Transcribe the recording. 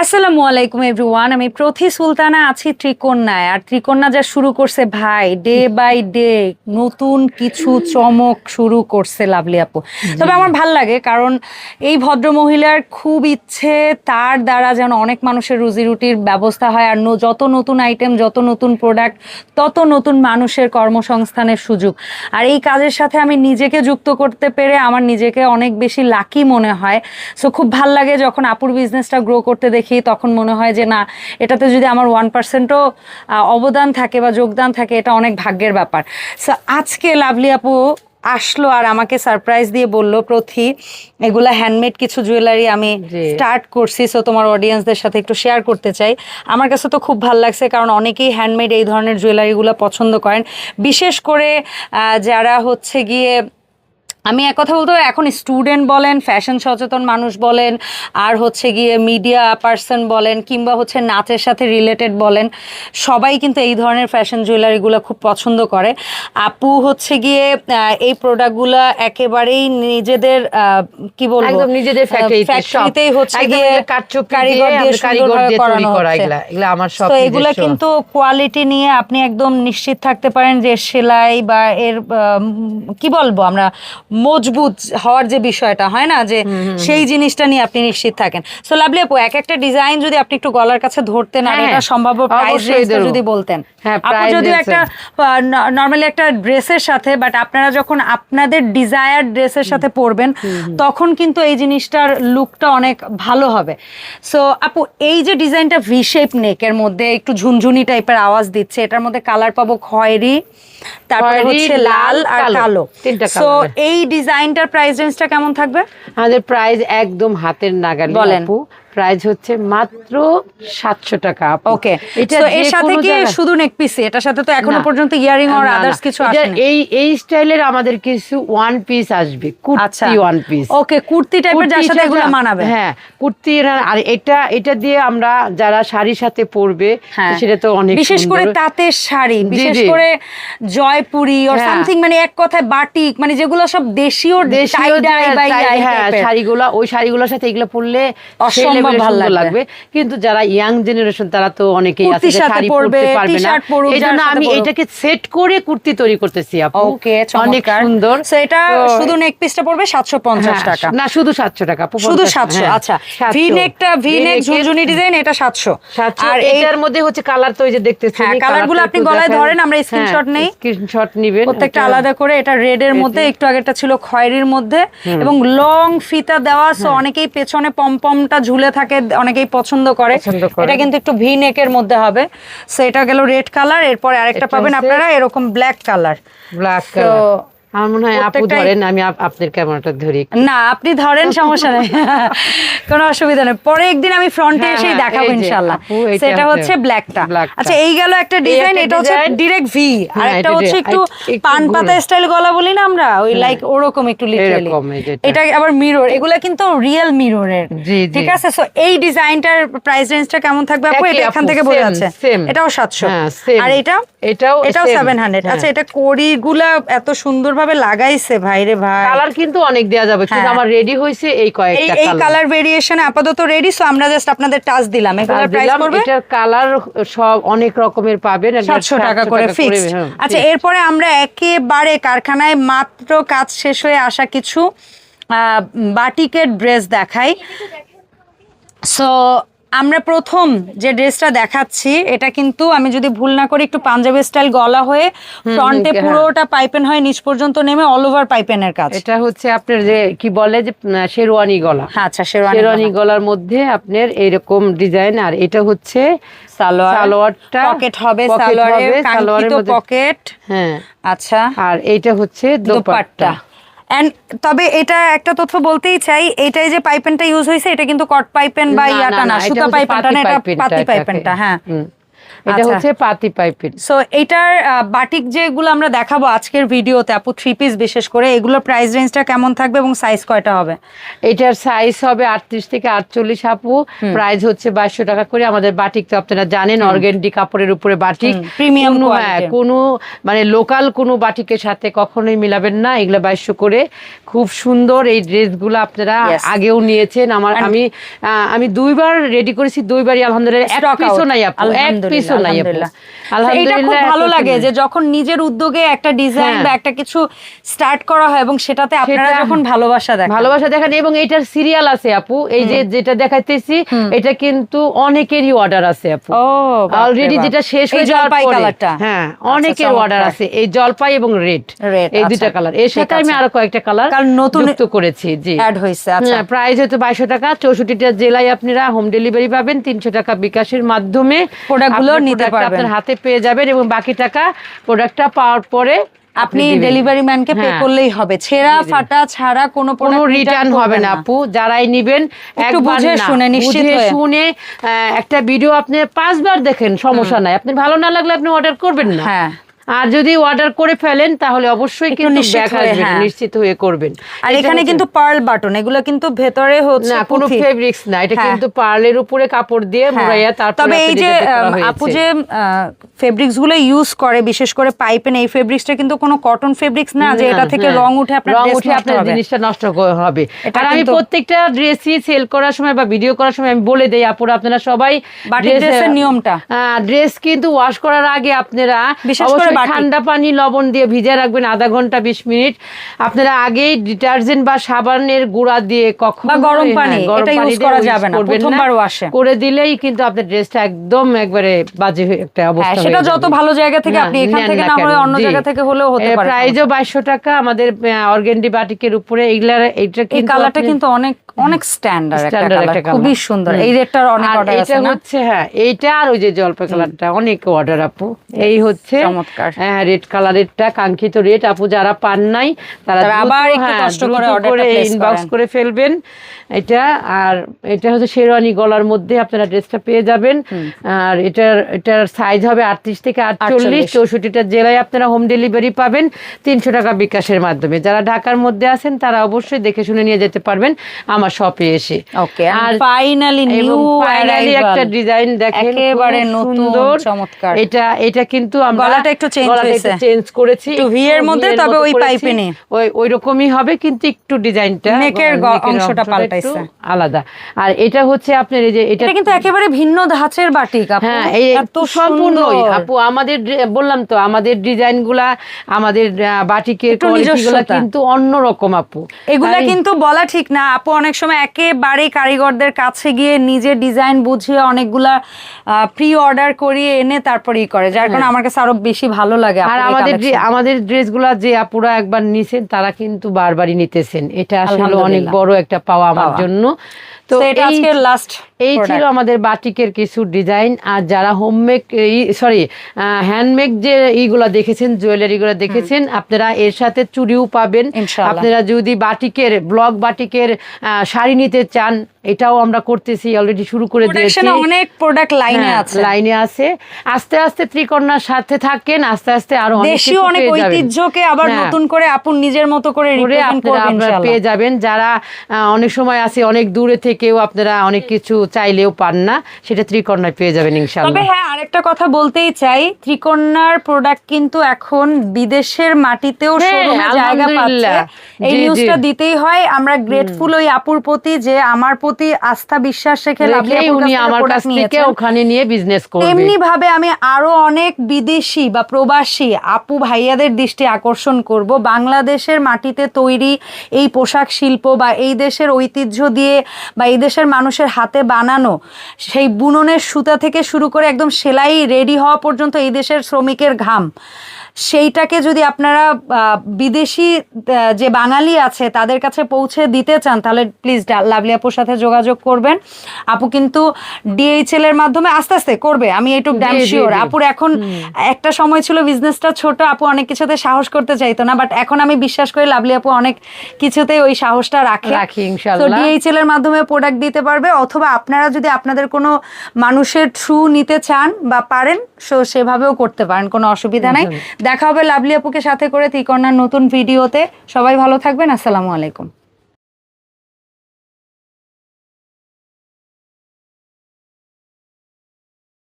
আসসালামু আলাইকুম এভরিওয়ান আমি প্রথি সুলতানা আছি ত্রিকন্যায় আর ত্রিকন্যা যা শুরু করছে ভাই ডে বাই ডে নতুন কিছু চমক শুরু করছে লাভলি আপু। তবে আমার ভালো লাগে কারণ এই ভদ্র মহিলার খুব ইচ্ছে তার দ্বারা যেন অনেক মানুষের রুজি রুটির ব্যবস্থা হয়। আর যত নতুন আইটেম যত নতুন প্রোডাক্ট তত নতুন মানুষের কর্মসংস্থানের সুযোগ। আর এই কাজের সাথে আমি নিজেকে যুক্ত করতে পেরে আমার নিজেকে অনেক বেশি লাকি মনে হয়। সো খুব ভালো লাগে যখন আপুর বিজনেসটা গ্রো করতে দেখি। তখন মনে হয় যে না এটাতে যদি আমার ওয়ান পার্সেন্টও অবদান থাকে বা যোগদান থাকে এটা অনেক ভাগ্যের ব্যাপার। সো আজকে লাভলি আপু আসলো আর আমাকে সারপ্রাইজ দিয়ে বলল প্রথি এগুলা হ্যান্ডমেড কিছু জুয়েলারি আমি স্টার্ট করছি সো তোমার অডিয়েন্সদের সাথে একটু শেয়ার করতে চাই। আমার কাছে তো খুব ভালো লাগছে কারণ অনেকেই হ্যান্ডমেড এই ধরনের জুয়েলারিগুলো পছন্দ করেন। বিশেষ করে যারা হচ্ছে গিয়ে আমি এক কথা বলতে এখন স্টুডেন্ট বলেন ফ্যাশন সচেতন মানুষ বলেন আর হচ্ছে গিয়ে মিডিয়া পার্সন বলেন কিংবা হচ্ছে নাচের সাথে রিলেটেড বলেন সবাই কিন্তু এই ধরনের ফ্যাশন জুয়েলারিগুলো খুব পছন্দ করে আপু হচ্ছে গিয়ে এই প্রোডাক্টগুলো একেবারেই নিজেদের কি বলব নিজেদের ফ্যাক্টরিতেই হচ্ছে গিয়ে কারিগর দিয়ে সুন্দরভাবে করানো। এগুলা আমার সব তো এগুলা। কিন্তু কোয়ালিটি নিয়ে আপনি একদম নিশ্চিত থাকতে পারেন যে সেলাই বা এর কি বলব আমরা মজবুত হওয়ার যে বিষয়টা হয় না? যে সেই জিনিসটা নিয়ে আপনি নিশ্চিত থাকেন। সো লাভলি আপু এক একটা ডিজাইন যদি আপনি একটু গলার কাছে ধরতেন আর হ্যাঁ, এটা সম্ভাব্য প্রাইস যদি বলতেন। হ্যাঁ, আপু price যদিও range একটা নর্মালি একটা ড্রেসের সাথে বাট আপনারা যখন আপনাদের ডিজায়ার ড্রেসের সাথে পরবেন তখন কিন্তু এই জিনিসটার লুকটা অনেক ভালো হবে। সো আপু এই যে ডিজাইনটা ভি শেপ নেকের মধ্যে একটু ঝুনঝুনি টাইপের আওয়াজ দিচ্ছে এটার মধ্যে কালার পাবো খয়েরি তারপরে হচ্ছে লাল আর কালো। কালো। সো এই ডিজাইনটার প্রাইস রেঞ্জটা কেমন থাকবে আমাদের প্রাইস একদম হাতের নাগালে বলেন। আপু প্রাইস হচ্ছে মাত্র সাতশো টাকা ওকে তো এর সাথে কি শুধু নেক পিস এটার সাথে তো এখনও পর্যন্ত ইয়ারিং আর আদার্স কিছু আসেনি? এই এই স্টাইলের আমাদের কিছু ওয়ান পিস আসবে kurti one piece okay kurti টাইপের যার সাথে এগুলো মানাবে। হ্যাঁ কুর্তি আর এটা এটা দিয়ে আমরা যারা শাড়ির সাথে পরবে হ্যাঁ। সেটা তো অনেক বিশেষ করে তাঁতের শাড়ি বিশেষ করে জয়পুরি হ্যাঁ। সামথিং মানে এক কথায় বাটিক মানে যেগুলো সব দেশীয় দেশীয় হ্যাঁ। শাড়িগুলা ওই শাড়িগুলোর সাথে এগুলো পরলে অসম্ভব লাগবে। কিন্তু যারা ইয়াং জেনারেশন তারা তো অনেকেই আছে শাড়ি পরবে, পরুক, এই সাথে আমি এটাকে সেট করে কুর্তি তৈরি করতেছি আপু। ওকে অনেক সুন্দর। সো এটা শুধু নেক পিসটা পড়বে 750 হ্যাঁ, টাকা। না শুধু সাতশো টাকা আপু, শুধু 700 হ্যাঁ, আচ্ছা। ভি নেকটা ভি নেক ঝুনঝুনি ডিজাইন এটা 700 700 আর এটার মধ্যে হচ্ছে কালার তো ওই যে দেখতেছেন হ্যাঁ, কালারগুলো আপনি গলায় ধরেন, আমরা screenshot নেই। স্ক্রিনশট নেবেন প্রত্যেকটা আলাদা করে এটা রেড এর মধ্যে একটু আগেটা ছিল খয়েরির মধ্যে। এবং লং ফিতা দেওয়া সো হ্যাঁ। অনেকেই পেছনে পমপমটা ঝুলে থাকে অনেকেই পছন্দ করে। এটা কিন্তু একটু ভি নেকের মধ্যে হবে। সো এটা গেল রেড কালার এরপর আরেকটা পাবেন আপনারা এরকম ব্ল্যাক কালার ব্ল্যাক আমার মনে হয় আপু ধরেন আমি আপনার ক্যামেরাটা ধরি। না আপনি ধরেন সমস্যা নেই। কোনো অসুবিধা নেই। পরে একদিন আমি ফ্রন্টে হ্যাঁ, এসেই হ্যাঁ, দেখাবো সেটা হচ্ছে ব্ল্যাকটা আচ্ছা এই গেল একটা ডিজাইন এটা হচ্ছে ভি আর হ্যাঁ, একটা হচ্ছে একটু পান পাতা স্টাইল গলা বলি না আমরা? ওই লাইক ওরকম একটু লিটারালি এটা আবার মিরর এগুলা কিন্তু রিয়েল মিররের। ঠিক আছে? সো এই ডিজাইনটার প্রাইস রেঞ্জটা কেমন থাকবে আপু? এটা এখান থেকে same, যাচ্ছে। এটাও 700 হ্যাঁ, আর এটা? এটাও এটাও same, 700 হ্যাঁ। আচ্ছা এটা কড়িগুলা এত সুন্দরভাবে লাগাইছে? ভাই রে ভাই। কালার কিন্তু অনেক দেওয়া যাবে কিন্তু হ্যাঁ। আমার রেডি হয়েছে এই কয়েকটা এই কালার ভেরিয়েশন আপাতত রেডি সো আমরা জাস্ট আপনাদের টাচ দিলাম। এগুলোর প্রাইস পড়বে? এটার কালার সব অনেক রকমের পাবেন একবার সাতশো টাকা করে ফিক্সড হ্যাঁ, আচ্ছা। এরপরে আমরা একেবারে কারখানায় মাত্র কাজ শেষ হয়ে আসা কিছু আহ, বাটিকের ড্রেস দেখাই। সো আমরা প্রথম যে ড্রেসটা দেখাচ্ছি এটা কিন্তু আমি যদি ভুল না করি একটু পাঞ্জাবি স্টাইল গলা হয়ে ফ্রন্টে হ্যাঁ। পুরোটা পাইপেন হয়ে নিচ পর্যন্ত নেমে অল ওভার পাইপেনের কাজ। এটা হচ্ছে আপনার যে কি বলে যে শেরওয়ানি গলা। হ্যাঁ আচ্ছা শেরওয়ানি শেরওয়ানি গলার মধ্যে আপনার এইরকম ডিজাইন আর এটা হচ্ছে সালোয়ার। সালোয়ারটা পকেট হবে সালোয়ারের পকেট। হ্যাঁ। আচ্ছা। আর এইটা হচ্ছে দোপাট্টা। এন্ড তবে এটা একটা তথ্য বলতেই চাই এটাই যে পাইপেনটা ইউজ হয়েছে এটা কিন্তু কট পাইপেন বা ইয়াটা না, সুতা পাইপেনটা না এটা পাতি পাইপেনটা হ্যাঁ। এটা আচ্ছা। হচ্ছে পাতি পাইপের। সো এটার বাটিক যেগুলো আমরা দেখাবো আজকের ভিডিওতে আপু থ্রি পিস বিশেষ করে এগুলোর প্রাইস রেঞ্জটা কেমন থাকবে এবং সাইজ কয়টা হবে? এটার সাইজ হবে আটত্রিশ থেকে আটচল্লিশ আপু। প্রাইস হচ্ছে বাইশশো টাকা করে। আমাদের বাটিক তো আপনারা জানেন অর্গেন্ডি কাপড়ের উপরে বাটিক। কোনো- হ্যাঁ, কোনো মানে লোকাল কোনো বাটিকের সাথে কখনোই মিলাবেন না। এগুলো বাইশশো করে। খুব সুন্দর এই ড্রেসগুলো আপনারা আগেও নিয়েছেন। আমার আমি আমি দুইবার রেডি করেছি দুইবারই আলহামদুলিল্লাহ। এক পিসও নাই আপু। এক আলহামদুলিল্লাহ, নাই এটা খুব এক ভালো লাগে যে যখন নিজের উদ্যোগে একটা ডিজাইন হ্যাঁ। বা একটা কিছু স্টার্ট করা হয় এবং সেটাতে আপনারা যখন ভালোবাসা দেখেন। ভালোবাসা দেখান এবং এটার সিরিয়াল আছে আপু। এই যে যেটা দেখাইতেছি এটা কিন্তু অনেকেরই অর্ডার আছে আপু। অলরেডি যেটা শেষ হয়ে যাওয়ার জলপাই পরে। হ্যাঁ আচ্ছা, অনেকের অর্ডার আছে। এই জলপাই এবং রেড এই আচ্ছা। দুইটা কালারের সাথে আমি আরও কয়েকটা কালার নতুন- যুক্ত করেছি জি। অ্যাড হয়েছে আচ্ছা। হ্যাঁ প্রাইস হচ্ছে বাইশশো টাকা চৌষট্টিটা জেলায় আপনারা হোম ডেলিভারি পাবেন তিনশো টাকা বিকাশের মাধ্যমে। প্রোডাক্টগুলো নিতে পারবেন। আপনার হাতে পেয়ে যাবেন এবং বাকি টাকা প্রোডাক্টটা পাওয়ার পরে আপনি ডেলিভারি ম্যানকে পে। করলেই হবে। ছেঁড়া ফাটা ছাড়া কোনো কোনো রিটার্ন হবে না আপু। যারাই নিবেন একটু বুঝে শুনে, নিশ্চিত শুনে একটা ভিডিও আপনি পাঁচবার দেখেন সমস্যা নাই। আপনি ভালো না লাগলে আপনি অর্ডার করবেন না। হ্যাঁ। আর যদি অর্ডার করে ফেলেন তাহলে অবশ্যই কিন্তু নিশ্চিত ব্যাক হয়ে, আসবেন হ্যাঁ। নিশ্চিত হয়ে করবেন আর এখানে কিন্তু পার্ল বাটন এগুলো কিন্তু ভেতরে হচ্ছে না কোনো ফেব্রিক্স না এটা হ্যাঁ। কিন্তু পার্লের উপরে কাপড় দিয়ে হ্যাঁ। মোড়াইয়া তারপরে তবে এই যে। আপু যে ফেব্রিক্সগুলো ইউজ করে বিশেষ করে পাইপেন এই ফেব্রিক্সটা কিন্তু কোনো কটন ফেব্রিক্স না যে এটা থেকে। রং উঠে আপনার রং উঠে আপনার জিনিসটা নষ্ট হবে আর আমি প্রত্যেকটা ড্রেসই সেল করার সময় বা ভিডিও করার সময় আমি বলে দেই আপুরা আপনারা সবাই ড্রেসের নিয়মটা ড্রেস কিন্তু ওয়াশ করার আগে আপনারা বিশেষ করে। ঠান্ডা পানি লবণ দিয়ে ভিজে রাখবেন আধা ঘণ্টা বিশ মিনিট। আপনারা আগেই ডিটারজেন্ট বা সাবানের গুঁড়া দিয়ে কখন গরম পানি, এটা use করা যাবে না, প্রথমবার wash করে দিলেই কিন্তু আপনার ড্রেসটা একদম একবারে বাজে একটা হ্যাঁ অবস্থা সেটা যত ভালো জায়গা থেকে আপনি এখান থেকে না হলে অন্য জায়গা থেকে হলেও হতে পারে প্রাইসও বাইশশো টাকা আমাদের অর্গেন্ডি বাটিকের উপরে এগুলার এইটা কিন্তু কালারটা কিন্তু অনেক অনেক স্ট্যান্ডার্ড একটা কালার খুবই সুন্দর। এই রেটটার অনেক অর্ডার আছে এটা হচ্ছে হ্যাঁ এইটা আর ওই যে জলপাই কালারটা অনেক অর্ডার আপু। এই হচ্ছে চমৎকার। হ্যাঁ রেড কালারেরটা কাঙ্ক্ষিত রেড আপু যারা পান নাই তারা আবার একটু হ্যাঁ, কষ্ট করে ইনবক্স করে ফেলবেন। এটা আর এটা হচ্ছে শেরওয়ানি গলার মধ্যে আপনারা ড্রেসটা পেয়ে যাবেন। আর এটার এটার সাইজ হবে আটত্রিশ থেকে আটচল্লিশ। 48 চৌষট্টিটা জেলায় আপনারা হোম ডেলিভারি পাবেন। তিনশো টাকা বিকাশের মাধ্যমে। যারা ঢাকার মধ্যে আছেন তারা অবশ্যই দেখে শুনে নিয়ে যেতে পারবেন আমার শপে এসে। ওকে আর ফাইনালি নিউ ফাইনালি একটা ডিজাইন দেখেন একেবারে নতুন, সুন্দর। চমৎকার। এটা এটা কিন্তু আমরা গলাটা একটু change হয়েছে। চেঞ্জ করেছি। একটু V এর মধ্যে, তবে ওই। পাইপেনে। ওই ওই রকমই হবে কিন্তু একটু ডিজাইনটা নেকের অংশটা আলাদা। আর এটা হচ্ছে আপনার এই যে এটা কিন্তু একেবারে ভিন্ন ধাঁচের বাটিক হ্যাঁ এত সম্পূর্ণই আপু আমাদের বললাম তো আমাদের ডিজাইন আমাদের বাটিকের। কিন্তু অন্যরকম আপু। এগুলা কিন্তু বলা ঠিক না আপু অনেক সময় একেবারে কারিগরদের কাছে গিয়ে নিজে ডিজাইন বুঝিয়ে অনেকগুলা প্রি অর্ডার করিয়ে এনে তারপরেই করে যার কারণে আমার কাছে আরও বেশি ভালো লাগে আর আমাদের আমাদের ড্রেসগুলা যে আপুরা একবার নিছেন তারা কিন্তু বারবারই নিতেছেন। এটা আসলে অনেক বড় একটা পাওয়া আমার পাওয়া। জন্য। তো এটা আজকে লাস্ট এই ছিল আমাদের বাটিকের কিছু ডিজাইন আর যারা হোমমেক সরি হ্যান্ডমেক যে এইগুলা দেখেছেন জুয়েলারিগুলো দেখেছেন আপনারা এর সাথে চুড়িও পাবেন। আপনারা যদি বাটিকের ব্লক বাটিকের আহ, শাড়ি নিতে চান এটাও আমরা করতেছি অলরেডি শুরু করে দিয়েছি। অনেক প্রোডাক্ট লাইনে হ্যাঁ, আছে। লাইনে আছে। আস্তে আস্তে ত্রিকন্যার সাথে থাকেন আস্তে আস্তে আরও অনেক দেশীয় অনেক ঐতিহ্যকে আবার হ্যাঁ। নতুন করে আপন নিজের মতো করে আপনারা পেয়ে যাবেন। যারা অনেক সময় আছে অনেক দূরে থেকেও আপনারা অনেক কিছু চাইলেও পান না সেটা ত্রিকন্যায় পেয়ে যাবেন তবে হ্যাঁ আরেকটা কথা বলতেই চাই ত্রিকন্যার প্রোডাক্ট কিন্তু এখন বিদেশের মাটিতেও হ্যাঁ, শোরুমে জায়গা পাচ্ছে। এই নিউজটা দিতেই হয় আমরা গ্রেটফুল ওই আপুর প্রতি যে আমার প্রতি আস্থা বিশ্বাস রেখে লাভলি রেখেই আপুর উনি আমার কাছ থেকে ওখানে নিয়ে বিজনেস করবে। তেমনি ভাবে আমি আরও অনেক বিদেশি বা প্রবাসী আপু ভাইয়াদের দৃষ্টি আকর্ষণ করব। বাংলাদেশের মাটিতে তৈরি এই পোশাক শিল্প বা এই দেশের ঐতিহ্য দিয়ে বা এই দেশের মানুষের হাতে বানানো সেই বুননের সুতা থেকে শুরু করে একদম সেলাই রেডি হওয়া পর্যন্ত এই দেশের শ্রমিকের ঘাম। সেইটাকে যদি আপনারা বিদেশি যে বাঙালি আছে তাদের কাছে পৌঁছে দিতে চান তাহলে প্লিজ লাভলি আপুর সাথে যোগাযোগ করবেন। আপু কিন্তু ডিএইচএল এর মাধ্যমে আস্তে আস্তে করবে আমি এইটুক ড্যাম শিওর। আপুর এখন একটা সময় ছিল বিজনেসটা ছোট আপু অনেক কিছুতে সাহস করতে চাইতো না বাট এখন আমি বিশ্বাস করি লাভলি আপু অনেক কিছুতে ওই সাহসটা রাখে। রাখি তো ডিএইচএল এর মাধ্যমে প্রোডাক্ট দিতে পারবে অথবা আপনারা যদি আপনাদের কোনো মানুষের থ্রু নিতে চান বা পারেন সো সেভাবেও করতে পারেন কোনো অসুবিধা নাই। দেখা হবে লাভলি আপুকে সাথে করে ত্রিকর্ণার নতুন ভিডিওতে। সবাই ভালো থাকবেন আসসালামু আলাইকুম।